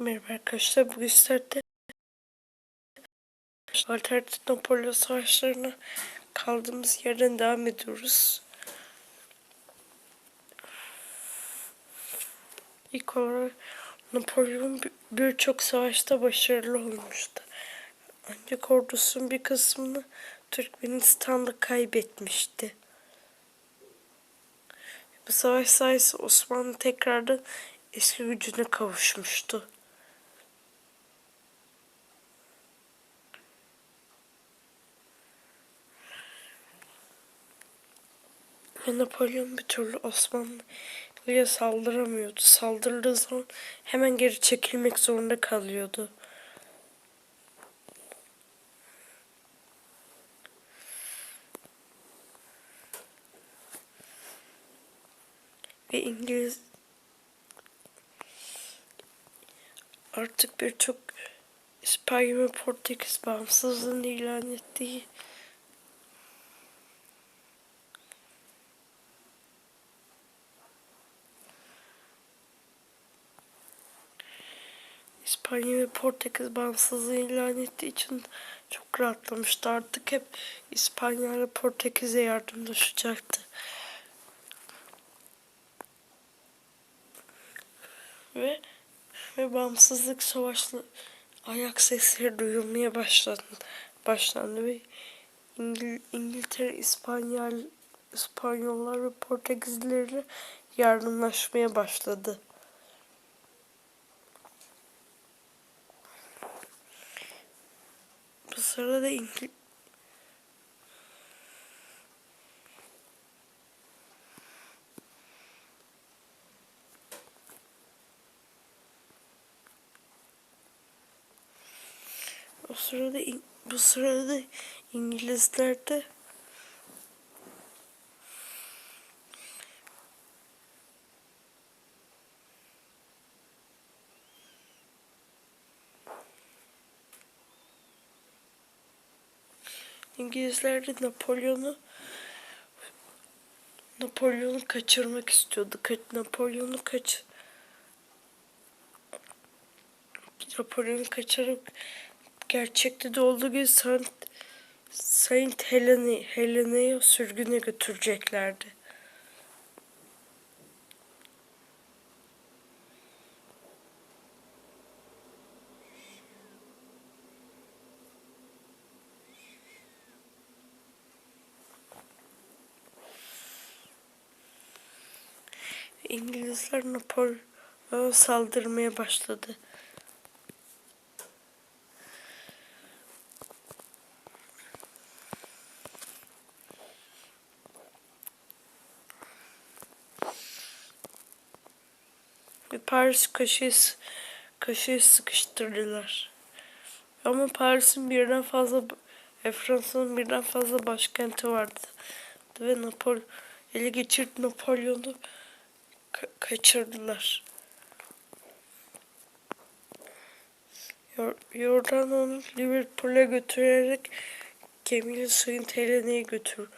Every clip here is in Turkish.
Merhaba arkadaşlar. Bugün sizlerle Alternatif Napolyon Savaşları'na kaldığımız yerden devam ediyoruz. İlk olarak Napolyon bir- birçok savaşta başarılı olmuştu. Ancak ordusunun bir kısmını Türkmenistan'da kaybetmişti. Bu savaş sayesinde Osmanlı tekrardan eski gücüne kavuşmuştu. Ve Napolyon bir türlü Osmanlı'ya saldıramıyordu. Saldırdığı zaman hemen geri çekilmek zorunda kalıyordu. Ve İngiliz artık birçok İspanya ve Portekiz bağımsızlığını ilan ettiği İspanya ve Portekiz bağımsızlığı ilan ettiği için çok rahatlamıştı. Artık hep İspanya ve Portekiz'e yardımlaşacaktı. Ve ve bağımsızlık savaşlı ayak sesleri duyulmaya başlandı. Başlandı ve İngil İngiltere, İspanyol, İspanyollar ve Portekizlilerle yardımlaşmaya başladı. Sırada İngil O sırada bu sırada İngilizler İngilizler de Napolyon'u Napolyon'u kaçırmak istiyordu. Ka Napolyon'u kaç Napolyon'u kaçırıp gerçekte de olduğu gibi Saint, Saint Helena, Helena'yı sürgüne götüreceklerdi. İngilizler Napolyon'a saldırmaya başladı. Paris köşeye, köşeye sıkıştırdılar. Ama Paris'in birden fazla ve Fransa'nın birden fazla başkenti vardı. Ve Napol ele geçirdi Napolyon'u ka- kaçırdılar. Yor- Yordan onu Liverpool'e götürerek gemiyle suyun Helena'ya götür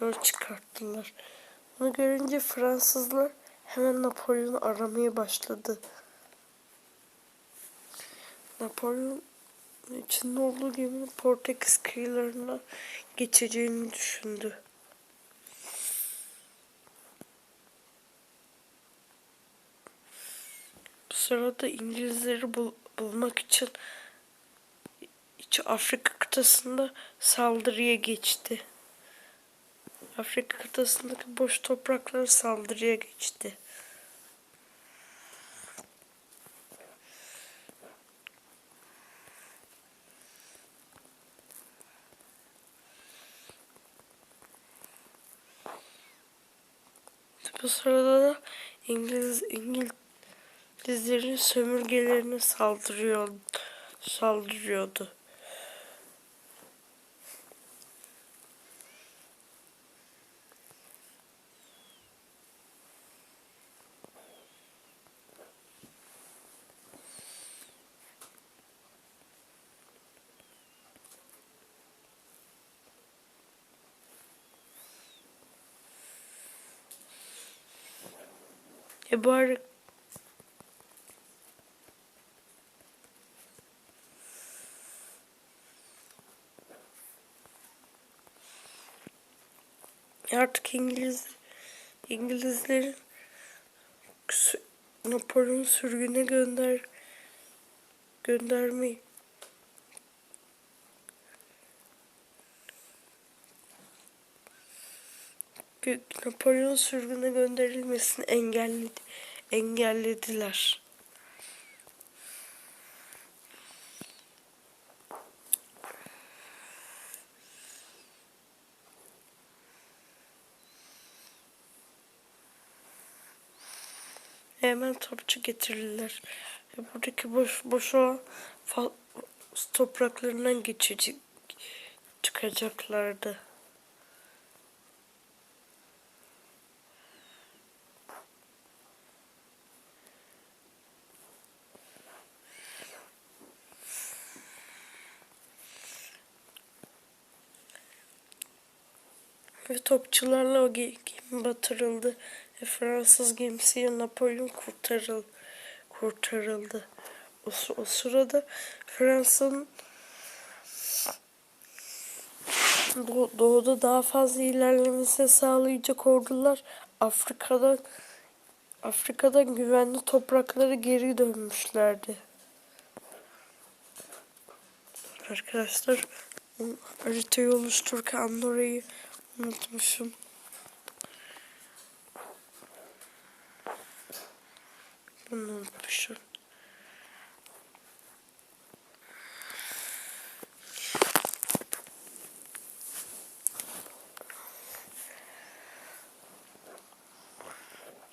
yol çıkarttılar. Bunu görünce Fransızlar hemen Napolyon'u aramaya başladı. Napolyon içinde olduğu geminin Portekiz kıyılarına geçeceğini düşündü. Sırada İngilizleri bul- bulmak için İç Afrika kıtasında saldırıya geçti. Afrika kıtasındaki boş topraklara saldırıya geçti. Bu sırada da İngiliz İngilizlerin sömürgelerine saldırıyor saldırıyordu. E Artık İngiliz İngilizlerin sü- Napolyon sürgüne gönder göndermeyi Gö- Napolyon sürgüne gönderilmesini engelledi engellediler. Hemen topçu getirirler. Ve buradaki boş, boş olan fa- topraklarından geçecek çıkacaklardı. Ve topçularla o ge- gemi batırıldı. Fransız gemisiyle Napolyon kurtarıldı. kurtarıldı. O, o sırada Fransa'nın doğu- doğuda daha fazla ilerlemesini sağlayacak ordular Afrika'dan Afrika'dan güvenli topraklara geri dönmüşlerdi. Arkadaşlar haritayı oluştururken Andorra'yı unutmuşum. Bunu unutmuşum.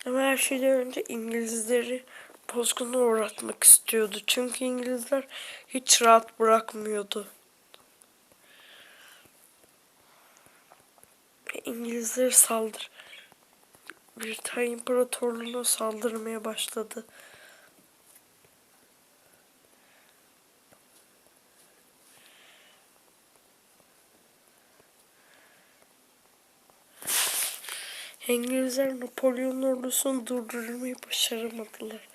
Ama her şeyden önce İngilizleri bozguna uğratmak istiyordu. Çünkü İngilizler hiç rahat bırakmıyordu. Ve İngilizler saldır. Britanya İmparatorluğu'na saldırmaya başladı. İngilizler Napolyon ordusunu durdurmayı başaramadılar.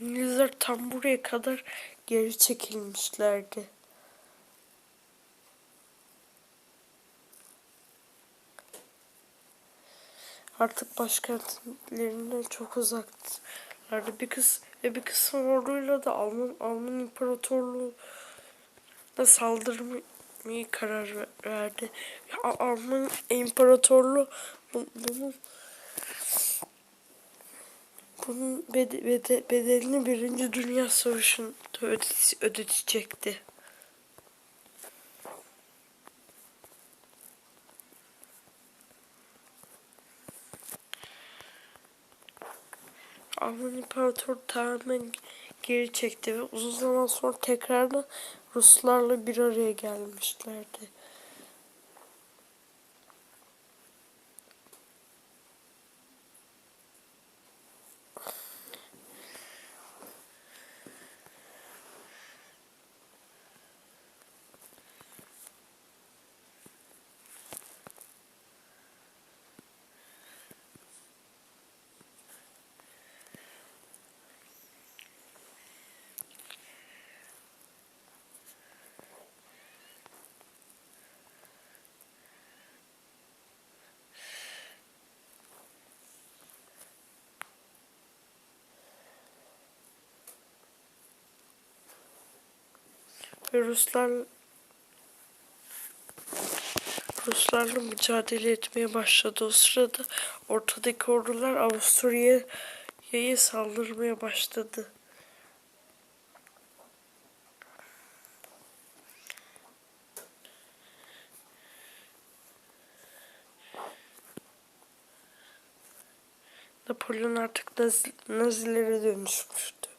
İngilizler tam buraya kadar geri çekilmişlerdi. Artık başkentlerinden çok uzaklardı. Bir kız ve bir kısım orduyla da Alman Alman İmparatorluğu'na saldırmayı karar ver- verdi. Alman İmparatorluğu bu- bunun bunun bede- bede- bedelini Birinci Dünya Savaşı'nda öde- ödetecekti. Alman İmparatoru tamamen geri çekti ve uzun zaman sonra tekrardan Ruslarla bir araya gelmişlerdi. Ve Ruslar Ruslarla mücadele etmeye başladı. O sırada ortadaki ordular Avusturya'ya saldırmaya başladı. Napolyon artık Nazi, Nazilere dönüşmüştü.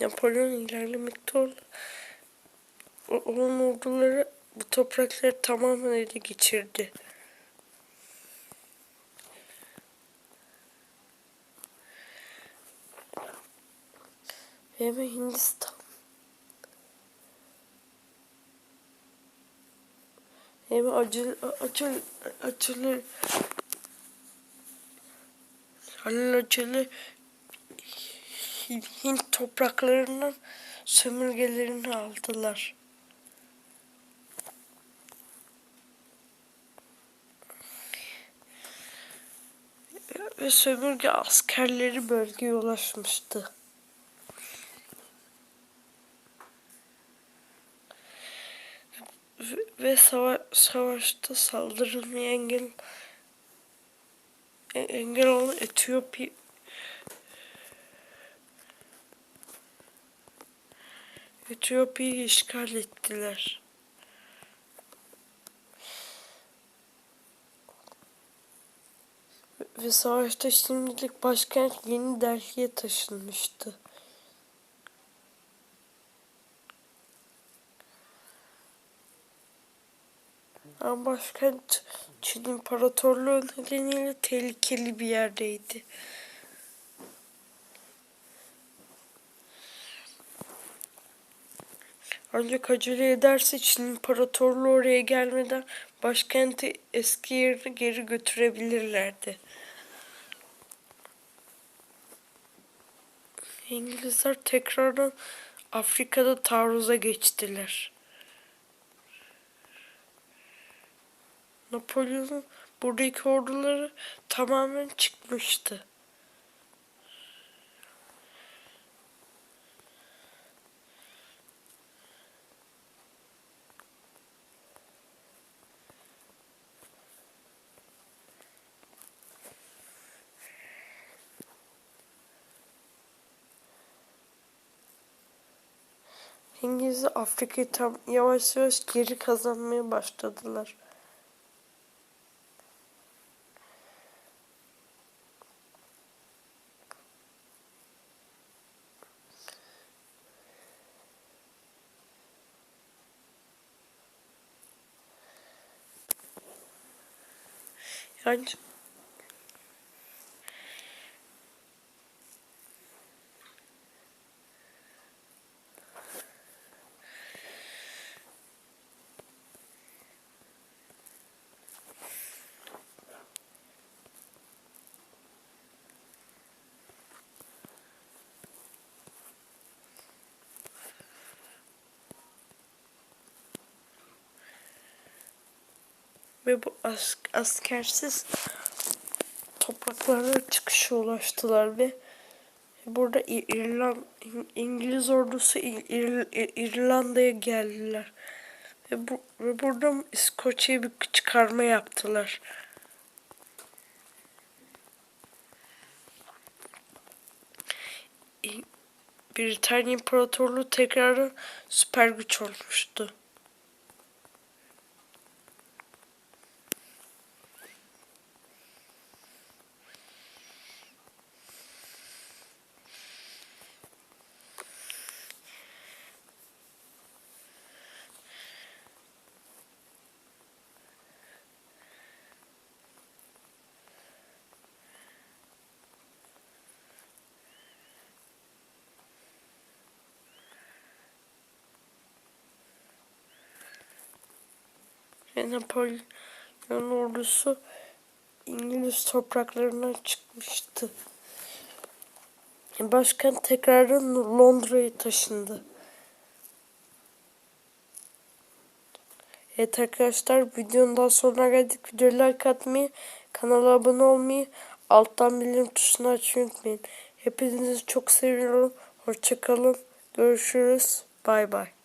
Napolyon ilerlemekte olan orduları bu toprakları tamamen ele geçirdi. Ve Hindistan. Hemen acil acil acil Halil acele Hint topraklarından sömürgelerini aldılar. Ve sömürge askerleri bölgeye ulaşmıştı. Ve- sava savaşta saldırılmaya engel engel olan Etiyopya Etiyopya'yı işgal ettiler. Ve savaşta şimdilik başkent Yeni Delhi'ye taşınmıştı. Ama başkent Çin İmparatorluğu nedeniyle tehlikeli bir yerdeydi. Ancak acele ederse Çin İmparatorluğu oraya gelmeden başkenti eski yerine geri götürebilirlerdi. İngilizler tekrardan Afrika'da taarruza geçtiler. Napolyon'un buradaki orduları tamamen çıkmıştı. İngilizler Afrika'yı tam yavaş yavaş geri kazanmaya başladılar. Yani ve bu as askersiz topraklara çıkışa ulaştılar ve burada İrland İngiliz ordusu İr- İrlanda'ya geldiler. Ve, bu, ve burada İskoçya'ya bir çıkarma yaptılar. Britanya İmparatorluğu tekrar süper güç olmuştu. Ve Napolyon ordusu İngiliz topraklarına çıkmıştı. Başkan tekrardan Londra'ya taşındı. Evet arkadaşlar videonun daha sonuna geldik. Videoyu like atmayı, kanala abone olmayı, alttan bildirim tuşunu açmayı unutmayın. Hepinizi çok seviyorum. Hoşçakalın. Görüşürüz. Bay bay.